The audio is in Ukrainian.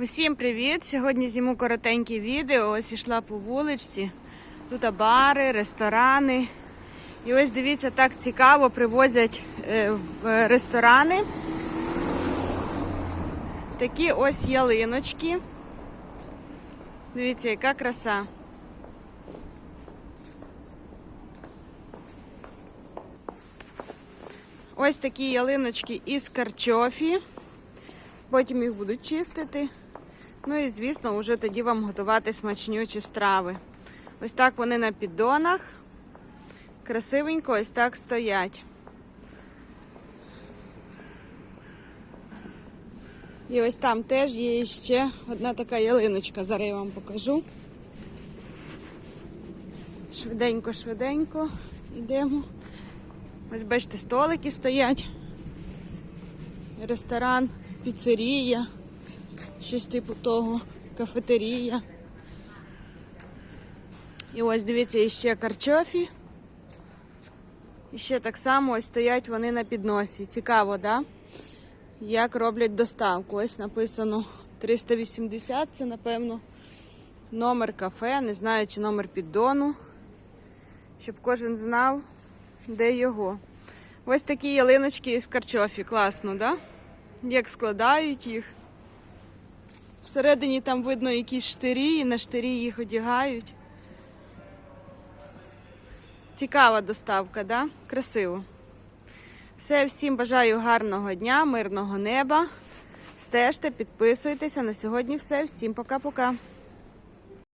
Усім привіт! Сьогодні зніму коротеньке відео. Ось ішла по вуличці. Тут бари, ресторани. І ось дивіться, так цікаво привозять е, в ресторани. Такі ось ялиночки. Дивіться, яка краса. Ось такі ялиночки із карчофі. Потім їх будуть чистити. Ну і, звісно, вже тоді вам готувати смачнючі страви. Ось так вони на піддонах. Красивенько ось так стоять. І ось там теж є ще одна така ялиночка. Зараз я вам покажу. Швиденько, швиденько йдемо. Ось бачите, столики стоять. Ресторан, піцерія, щось типу того, кафетерія. І ось дивіться, іще карчофі. І ще так само ось стоять вони на підносі. Цікаво, да? Як роблять доставку. Ось написано 380, це, напевно, номер кафе. Не знаю, чи номер піддону. Щоб кожен знав, де його. Ось такі ялиночки із карчофі. Класно, да? Як складають їх. Всередині там видно якісь штирі, і на штирі їх одягають. Цікава доставка, да? Красиво. Все, всім бажаю гарного дня, мирного неба. Стежте, підписуйтеся. На сьогодні все. Всім пока-пока.